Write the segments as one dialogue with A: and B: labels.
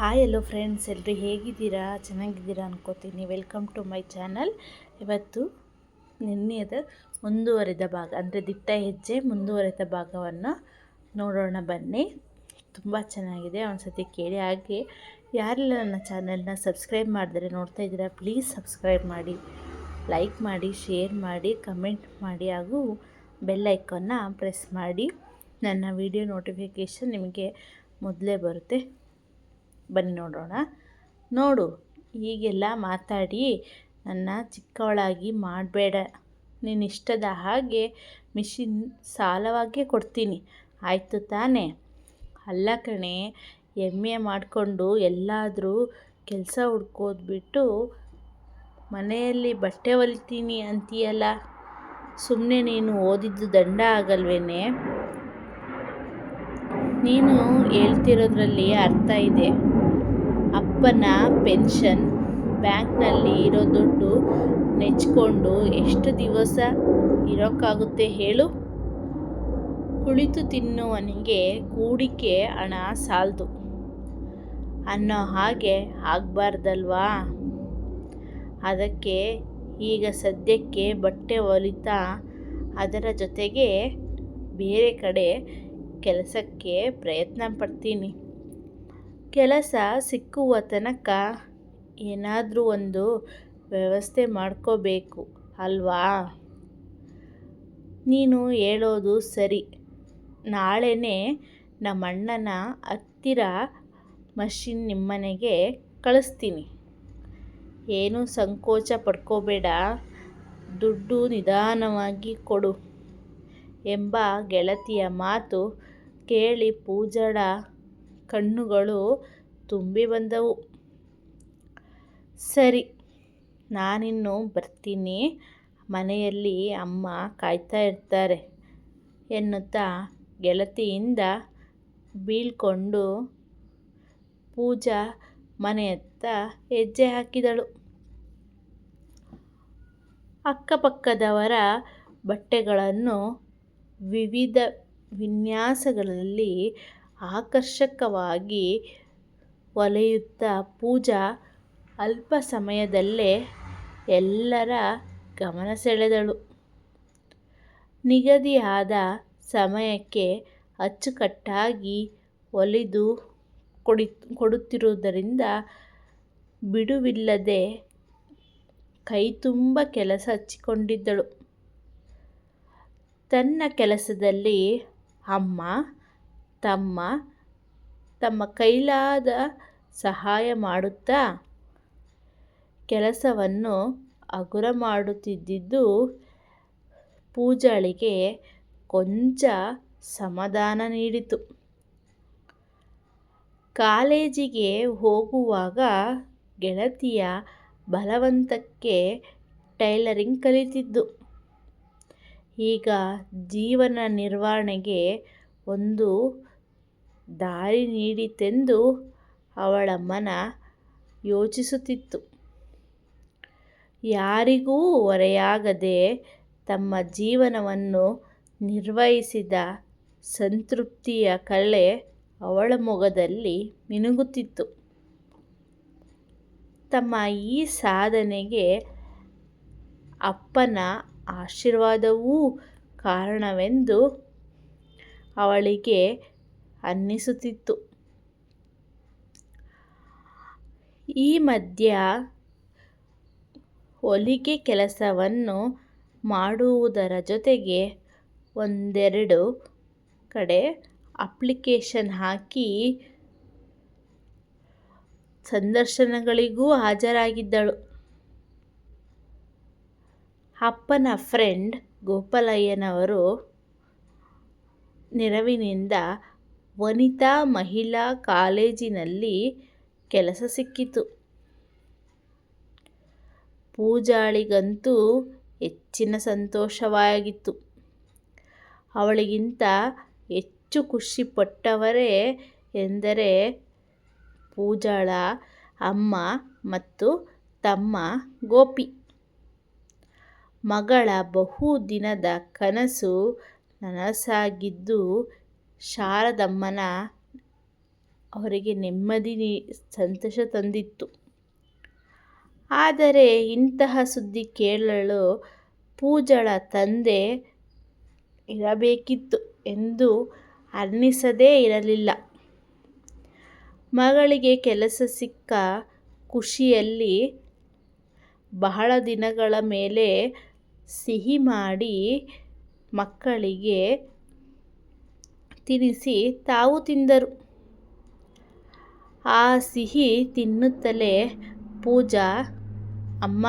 A: Hi ಎಲ್ಲೋ friends ಎಲ್ಲರೂ ಹೇಗಿದ್ದೀರಾ? ಚೆನ್ನಾಗಿದ್ದೀರಾ ಅನ್ಕೋತೀನಿ. ವೆಲ್ಕಮ್ ಟು ಮೈ ಚಾನಲ್ ಇವತ್ತು ನಿನ್ನೆಯದ ಮುಂದುವರೆದ ಭಾಗ, ಅಂದರೆ ದಿಟ್ಟ ಹೆಜ್ಜೆ ಮುಂದುವರೆದ ಭಾಗವನ್ನು ನೋಡೋಣ ಬನ್ನಿ. ತುಂಬ ಚೆನ್ನಾಗಿದೆ ಒಂದು ಸತಿ ಕೇಳಿ. ಹಾಗೆ ಯಾರೆಲ್ಲ ನನ್ನ ಚಾನಲ್ನ ಸಬ್ಸ್ಕ್ರೈಬ್ ಮಾಡಿದ್ರೆ, ನೋಡ್ತಾ ಇದ್ದೀರಾ ಪ್ಲೀಸ್ ಸಬ್ಸ್ಕ್ರೈಬ್ ಮಾಡಿ ಲೈಕ್ ಮಾಡಿ ಶೇರ್ ಮಾಡಿ ಕಮೆಂಟ್ ಮಾಡಿ, ಹಾಗೂ ಬೆಲ್ ಐಕನ್ನ ಪ್ರೆಸ್ ಮಾಡಿ. ನನ್ನ ವಿಡಿಯೋ ನೋಟಿಫಿಕೇಷನ್ ನಿಮಗೆ ಮೊದಲೇ ಬರುತ್ತೆ. ಬನ್ನಿ ನೋಡೋಣ. ನೋಡು, ಹೀಗೆಲ್ಲ ಮಾತಾಡಿ ನನ್ನ ಚಿಕ್ಕವಳಾಗಿ ಮಾಡಬೇಡ. ನೀನು ಇಷ್ಟದ ಹಾಗೆ ಮಿಷಿನ್ ಸಾಲವಾಗೇ ಕೊಡ್ತೀನಿ. ಆಯಿತು ತಾನೇ? ಅಲ್ಲ ಕಣೆ ಎಂ ಎ ಮಾಡಿಕೊಂಡು ಎಲ್ಲಾದರೂ ಕೆಲಸ ಹುಡ್ಕೋದು ಬಿಟ್ಟು ಮನೆಯಲ್ಲಿ ಬಟ್ಟೆ ಹೊಲಿತೀನಿ ಅಂತೀಯಲ್ಲ? ಸುಮ್ಮನೆ ನೀನು ಓದಿದ್ದು ದಂಡ ಆಗಲ್ವೇನೆ? ನೀನು ಹೇಳ್ತಿರೋದ್ರಲ್ಲಿ ಅರ್ಥ ಇದೆ. ಅಪ್ಪನ ಪೆನ್ಷನ್. ಬ್ಯಾಂಕ್ನಲ್ಲಿ ಇರೋ ದುಡ್ಡು ನೆಚ್ಕೊಂಡು ಎಷ್ಟು ದಿವಸ ಇರೋಕ್ಕಾಗುತ್ತೆ ಹೇಳು? ಕುಳಿತು ತಿನ್ನುವನಿಗೆ ಕೂಡಿಕೆ ಹಣ ಸಾಲದು. ಅನ್ನೋ ಹಾಗೆ ಆಗಬಾರ್ದಲ್ವಾ? ಅದಕ್ಕೆ ಈಗ ಸದ್ಯಕ್ಕೆ ಬಟ್ಟೆ ಹೊಲಿತಾ ಅದರ ಜೊತೆಗೆ ಬೇರೆ ಕಡೆ ಕೆಲಸಕ್ಕೆ ಪ್ರಯತ್ನ ಪಡ್ತೀನಿ. ಕೆಲಸ ಸಿಕ್ಕುವ ತನಕ ಏನಾದರೂ ಒಂದು ವ್ಯವಸ್ಥೆ ಮಾಡ್ಕೋಬೇಕು, ಅಲ್ವಾ? ನೀನು ಹೇಳೋದು ಸರಿ. ನಾಳೆನೇ ನಮ್ಮಣ್ಣನ ಹತ್ತಿರ ಮಷಿನ್ ನಿಮ್ಮನೆಗೆ ಕಳಿಸ್ತೀನಿ. ಏನೂ ಸಂಕೋಚ ಪಡ್ಕೋಬೇಡ. ದುಡ್ಡು ನಿಧಾನವಾಗಿ ಕೊಡು ಎಂಬ ಗೆಳತಿಯ ಮಾತು ಕೇಳಿ ಪೂಜಳ ಕಣ್ಣುಗಳು ತುಂಬಿ ಬಂದವು. ಸರಿ, ನಾನಿನ್ನು ಬರ್ತೀನಿ. ಮನೆಯಲ್ಲಿ ಅಮ್ಮ ಕಾಯ್ತಾ ಇರ್ತಾರೆ ಎನ್ನುತ್ತಾ ಗೆಳತಿಯಿಂದ ಬೀಳ್ಕೊಂಡು ಪೂಜಾ ಮನೆಯತ್ತ ಹೆಜ್ಜೆ ಹಾಕಿದಳು. ಅಕ್ಕಪಕ್ಕದವರ ಬಟ್ಟೆಗಳನ್ನು ವಿವಿಧ ವಿನ್ಯಾಸಗಳಲ್ಲಿ ಆಕರ್ಷಕವಾಗಿ ಹೊಲೆಯುತ್ತಾ ಪೂಜಾ ಅಲ್ಪ ಸಮಯದಲ್ಲೇ ಎಲ್ಲರ ಗಮನ ಸೆಳೆದಳು ನಿಗದಿಯಾದ ಸಮಯಕ್ಕೆ ಅಚ್ಚುಕಟ್ಟಾಗಿ ಹೊಲಿದು ಕೊಡಿ, ಕೊಡುತ್ತಿರುವುದರಿಂದ ಬಿಡುವಿಲ್ಲದೆ ಕೈತುಂಬ ಕೆಲಸ ಹಚ್ಚಿಕೊಂಡಿದ್ದಳು. ತನ್ನ ಕೆಲಸದಲ್ಲಿ ಅಮ್ಮ ತಮ್ಮ ತಮ್ಮ ಕೈಲಾದ ಸಹಾಯ ಮಾಡುತ್ತಾ? ಕೆಲಸವನ್ನು ಹಗುರ ಮಾಡುತ್ತಿದ್ದಿದ್ದು ಪೂಜಾಳಿಗೆ ಕೊಂಚ ಸಮಾಧಾನ ನೀಡಿತು. ಕಾಲೇಜಿಗೆ ಹೋಗುವಾಗ ಗೆಳತಿಯ ಬಲವಂತಕ್ಕೆ ಟೈಲರಿಂಗ್ ಕಲಿತಿದ್ದು. ಈಗ ಜೀವನ ನಿರ್ವಹಣೆಗೆ ಒಂದು ದಾರಿ ನೀಡಿತೆಂದು ಅವಳ ಮನ ಯೋಚಿಸುತ್ತಿತ್ತು. ಯಾರಿಗೂ ಹೊರೆಯಾಗದೆ ತಮ್ಮ ಜೀವನವನ್ನು ನಿರ್ವಹಿಸಿದ ಸಂತೃಪ್ತಿಯ ಕಳೆ ಅವಳ ಮೊಗದಲ್ಲಿ ಮಿನುಗುತ್ತಿತ್ತು. ತಮ್ಮ ಈ ಸಾಧನೆಗೆ ಅಪ್ಪನ ಆಶೀರ್ವಾದವೂ ಕಾರಣವೆಂದು ಅವಳಿಗೆ ಅನ್ನಿಸುತ್ತಿತ್ತು. ಈ ಮಧ್ಯ ಹೊಲಿಗೆ ಕೆಲಸವನ್ನು ಮಾಡುವುದರ ಜೊತೆಗೆ ಒಂದೆರಡು ಕಡೆ ಅಪ್ಲಿಕೇಶನ್ ಹಾಕಿ ಸಂದರ್ಶನಗಳಿಗೂ ಹಾಜರಾಗಿದ್ದಳು. ಅಪ್ಪನ ಫ್ರೆಂಡ್ ಗೋಪಾಲಯ್ಯನವರು ನೆರವಿನಿಂದ ವನಿತಾ ಮಹಿಳಾ ಕಾಲೇಜಿನಲ್ಲಿ ಕೆಲಸ ಸಿಕ್ಕಿತು. ಪೂಜಾಳಿಗಂತೂ ಹೆಚ್ಚಿನ ಸಂತೋಷವಾಗಿತ್ತು. ಅವಳಿಗಿಂತ ಹೆಚ್ಚು ಖುಷಿಪಟ್ಟವರೇ ಎಂದರೆ ಪೂಜಾಳ, ಅಮ್ಮ ಮತ್ತು ತಮ್ಮ ಗೋಪಿ. ಮಗಳ ಬಹುದಿನದ ಕನಸು ನನಸಾಗಿದ್ದು ಶಾರದಮ್ಮನ ಅವರಿಗೆ ನೆಮ್ಮದಿ ಸಂತೋಷ ತಂದಿತ್ತು. ಆದರೆ ಇಂತಹ ಸುದ್ದಿ ಕೇಳಲು ಪೂಜಳ ತಂದೆ ಇರಬೇಕಿತ್ತು ಎಂದು ಅನ್ನಿಸದೇ ಇರಲಿಲ್ಲ. ಮಗಳಿಗೆ ಕೆಲಸ ಸಿಕ್ಕ ಖುಷಿಯಲ್ಲಿ ಬಹಳ ದಿನಗಳ ಮೇಲೆ ಸಿಹಿ ಮಾಡಿ ಮಕ್ಕಳಿಗೆ ತಿನ್ನಿಸಿ ತಾವು ತಿಂದರು. ಆ ಸಿಹಿ ತಿನ್ನುತ್ತಲೇ ಪೂಜಾ, ಅಮ್ಮ,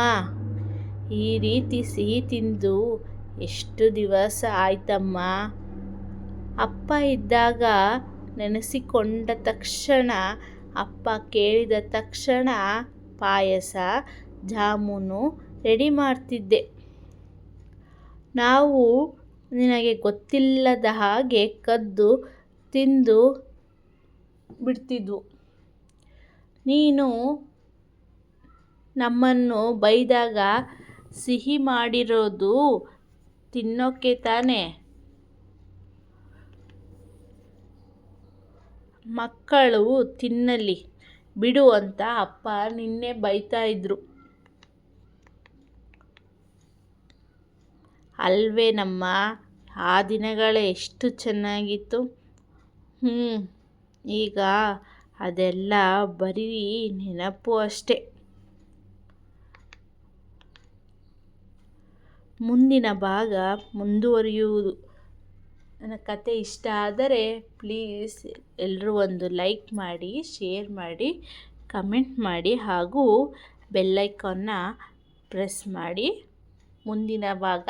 A: ಈ ರೀತಿ ಸಿಹಿ ತಿಂದು ಎಷ್ಟು ದಿವಸ ಆಯ್ತಮ್ಮ ಅಪ್ಪ ಇದ್ದಾಗ ನೆನೆಸಿಕೊಂಡ ತಕ್ಷಣ, ಅಪ್ಪ ಕೇಳಿದ ತಕ್ಷಣ ಪಾಯಸ, ಜಾಮೂನು ರೆಡಿ ಮಾಡ್ತಿದ್ದೆ. ನಾವು ನಿನಗೆ ಗೊತ್ತಿಲ್ಲದ ಹಾಗೆ ಕದ್ದು ತಿಂದು ಬಿಡ್ತಿದ್ವು. ನೀನು ನಮ್ಮನ್ನು ಬೈದಾಗ ಸಿಹಿ ಮಾಡಿರೋದು ತಿನ್ನೋಕ್ಕೆ ತಾನೇ? ಮಕ್ಕಳು ತಿನ್ನಲಿ, ಬಿಡು ಅಂತ ಅಪ್ಪ ನಿನ್ನೆ ಬೈತಾ ಇದ್ರು ಅಲ್ವೇನಮ್ಮ ಆ ದಿನಗಳೇ ಎಷ್ಟು ಚೆನ್ನಾಗಿತ್ತು. ಹ್ಞೂ ಈಗ ಅದೆಲ್ಲ ಬರೀ ನೆನಪು ಅಷ್ಟೆ. ಮುಂದಿನ ಭಾಗ ಮುಂದುವರಿಯುವುದು. ನನ್ನ ಕತೆ ಇಷ್ಟ ಆದರೆ ಪ್ಲೀಸ್ ಎಲ್ಲರೂ ಒಂದು ಲೈಕ್ ಮಾಡಿ, ಶೇರ್ ಮಾಡಿ, ಕಮೆಂಟ್ ಮಾಡಿ ಹಾಗೂ ಬೆಲ್ಲೈಕನ್ನ ಪ್ರೆಸ್ ಮಾಡಿ. ಮುಂದಿನ ಭಾಗ